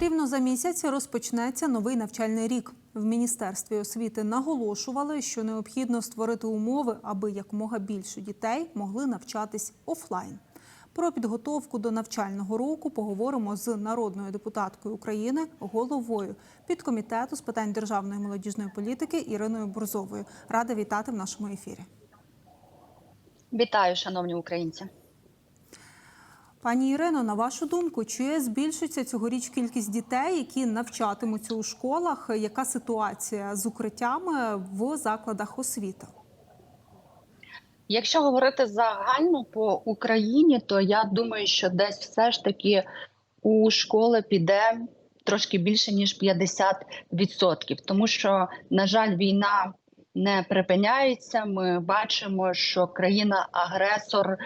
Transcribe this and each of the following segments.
Рівно за місяць розпочнеться новий навчальний рік. В міністерстві освіти наголошували, що необхідно створити умови, аби якомога більше дітей могли навчатись офлайн. Про підготовку до навчального року поговоримо з народною депутаткою України, головою підкомітету з питань державної молодіжної політики Іриною Борзовою. Рада вітати в нашому ефірі. Вітаю, шановні українці. Пані Ірино, на вашу думку, чи збільшиться цьогоріч кількість дітей, які навчатимуться у школах? Яка ситуація з укриттями в закладах освіти? Якщо говорити загально по Україні, то я думаю, що десь все ж таки у школи піде трошки більше ніж 50%. Тому що, на жаль, війна не припиняється. Ми бачимо, що країна-агресор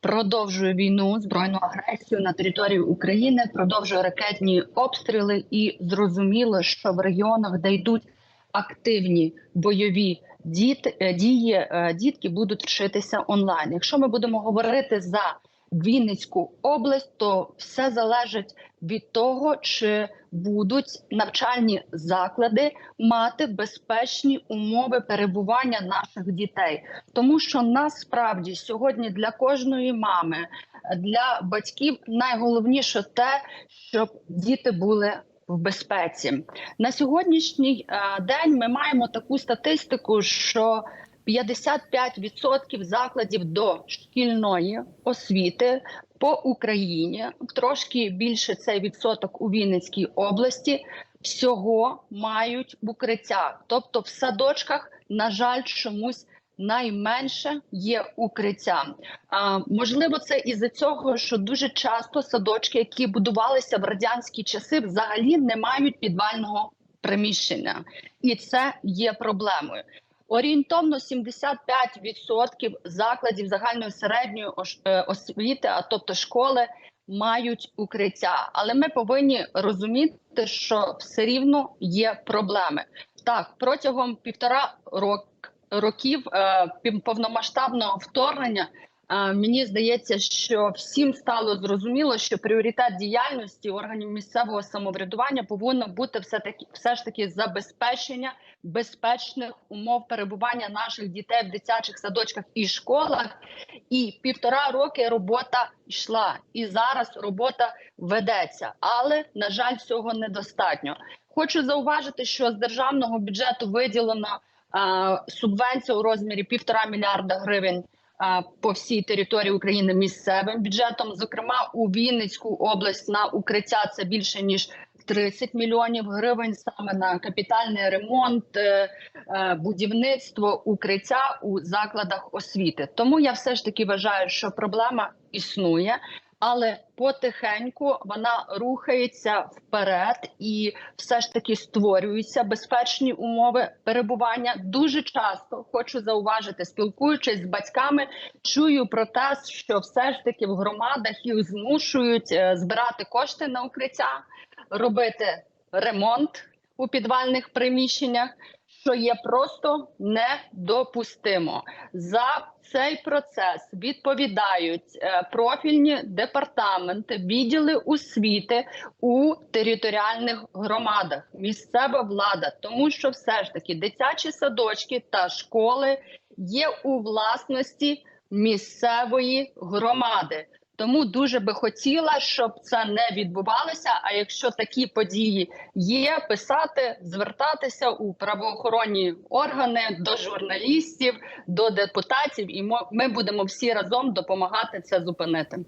продовжує війну, збройну агресію на території України, продовжує ракетні обстріли, і зрозуміло, що в регіонах, де йдуть активні бойові діти, е, дії, е, дітки будуть вчитися онлайн. Якщо ми будемо говорити за Вінницьку область, то все залежить від того, чи будуть навчальні заклади мати безпечні умови перебування наших дітей, тому що насправді сьогодні для кожної мами, для батьків найголовніше те, щоб діти були в безпеці на сьогоднішній е, день. Ми маємо таку статистику, що 55% закладів дошкільної освіти по Україні трошки більше цей відсоток у Вінницькій області. Всього мають укриття, тобто в садочках, на жаль, чомусь найменше є укриття. А, можливо, це із-за цього, що дуже часто садочки, які будувалися в радянські часи, взагалі не мають підвального приміщення, і це є проблемою. Орієнтовно 75% закладів загальної середньої е, освіти, а тобто школи, мають укриття. Але ми повинні розуміти, що все рівно є проблеми. Так, протягом півтора рок, років е, повномасштабного вторгнення. Мені здається, що всім стало зрозуміло, що пріоритет діяльності органів місцевого самоврядування повинно бути все таки, все ж таки забезпечення безпечних умов перебування наших дітей в дитячих садочках і школах. І півтора роки робота йшла, і зараз робота ведеться, але на жаль, цього недостатньо. Хочу зауважити, що з державного бюджету виділено е, субвенція у розмірі півтора мільярда гривень. По всій території України місцевим бюджетом, зокрема у Вінницьку область на укриття це більше ніж 30 мільйонів гривень. Саме на капітальний ремонт, е, е, будівництво укриття у закладах освіти. Тому я все ж таки вважаю, що проблема існує, але потихеньку вона рухається вперед і все ж таки створюються безпечні умови перебування. Дуже часто хочу зауважити, спілкуючись з батьками, чую про те, що все ж таки в громадах їх змушують е, збирати кошти на укриття, робити ремонт у підвальних приміщеннях, що є просто недопустимо. За цей процес відповідають е, профільні департаменти, відділи освіти у територіальних громадах, місцева влада, тому що все ж таки дитячі садочки та школи є у власності місцевої громади. Тому дуже би хотіла, щоб це не відбувалося. А якщо такі події є, писати, звертатися у правоохоронні органи до журналістів, до депутатів, і ми будемо всі разом допомагати це зупинити.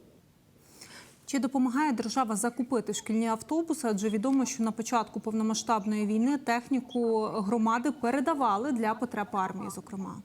Чи допомагає держава закупити шкільні автобуси? Адже відомо, що на початку повномасштабної війни техніку громади передавали для потреб армії, зокрема.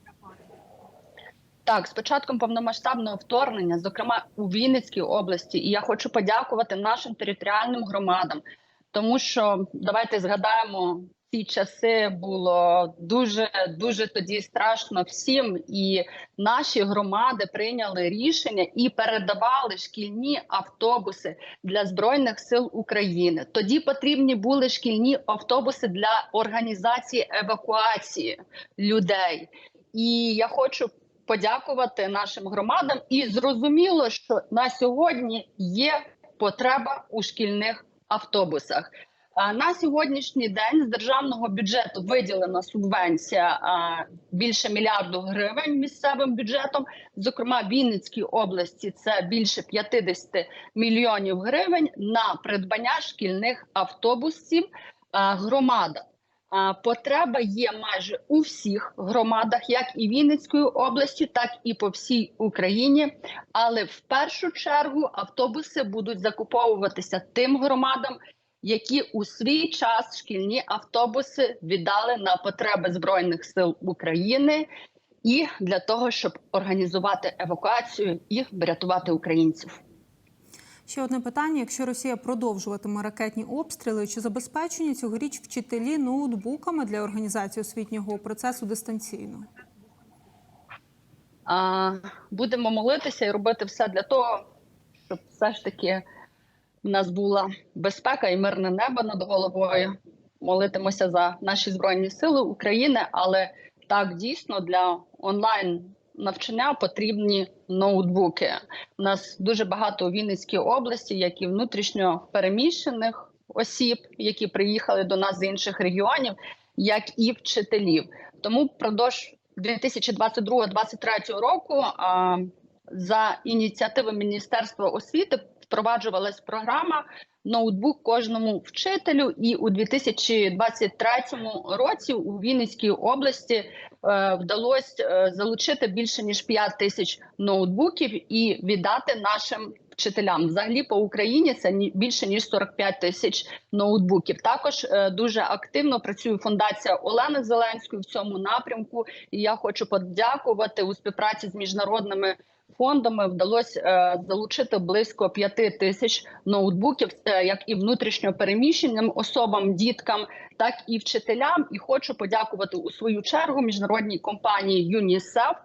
Так, з початком повномасштабного вторгнення, зокрема у Вінницькій області, і я хочу подякувати нашим територіальним громадам, тому що давайте згадаємо. Ці часи було дуже дуже тоді страшно всім, і наші громади прийняли рішення і передавали шкільні автобуси для збройних сил України. Тоді потрібні були шкільні автобуси для організації евакуації людей. І я хочу подякувати нашим громадам. І зрозуміло, що на сьогодні є потреба у шкільних автобусах. На сьогоднішній день з державного бюджету виділена субвенція більше мільярду гривень місцевим бюджетом. Зокрема, в Вінницькій області це більше 50 мільйонів гривень на придбання шкільних автобусів громада. Потреба є майже у всіх громадах, як і Вінницької області, так і по всій Україні. Але в першу чергу автобуси будуть закуповуватися тим громадам, які у свій час шкільні автобуси віддали на потреби збройних сил України і для того, щоб організувати евакуацію і врятувати українців. Ще одне питання: якщо Росія продовжуватиме ракетні обстріли, чи забезпечені цьогоріч вчителі ноутбуками для організації освітнього процесу дистанційно? Будемо молитися і робити все для того, щоб все ж таки в нас була безпека і мирне небо над головою. Молитимося за наші збройні сили України, але так дійсно для онлайн навчання потрібні ноутбуки. У нас дуже багато у Вінницькій області, як і внутрішньо переміщених осіб, які приїхали до нас з інших регіонів, як і вчителів. Тому впродовж 2022-2023 року а, за ініціативи Міністерства освіти впроваджувалась програма ноутбук кожному вчителю. І у 2023 році у Вінницькій області е, вдалося е, залучити більше ніж 5 тисяч ноутбуків і віддати нашим вчителям. Взагалі по Україні це більше ніж 45 тисяч ноутбуків. Також е, дуже активно працює фундація Олени Зеленської в цьому напрямку. І я хочу подякувати у співпраці з міжнародними фондами. Вдалося е, залучити близько 5 тисяч ноутбуків, е, як і внутрішньо переміщеним особам, діткам, так і вчителям. І хочу подякувати у свою чергу міжнародній компанії ЮНІСЕФ,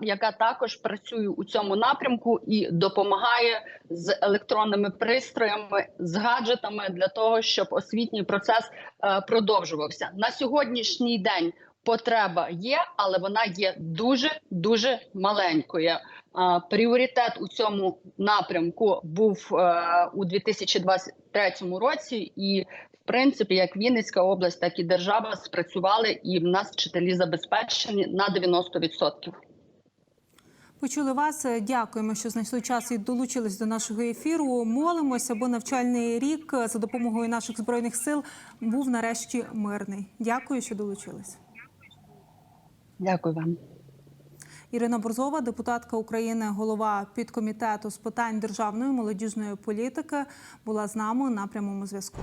яка також працює у цьому напрямку і допомагає з електронними пристроями, з гаджетами для того, щоб освітній процес е, продовжувався на сьогоднішній день. Потреба є, але вона є дуже дуже маленькою. Пріоритет у цьому напрямку був е, у 2023 році, і в принципі, як Вінницька область, так і держава спрацювали, і в нас вчителі забезпечені на 90%. Почули вас. Дякуємо, що знайшли час і долучились до нашого ефіру. Молимося, бо навчальний рік за допомогою наших збройних сил був нарешті мирний. Дякую, що долучились. Дякую вам. Ірина Борзова, депутатка України, голова підкомітету з питань державної молодіжної політики, була з нами на прямому зв'язку.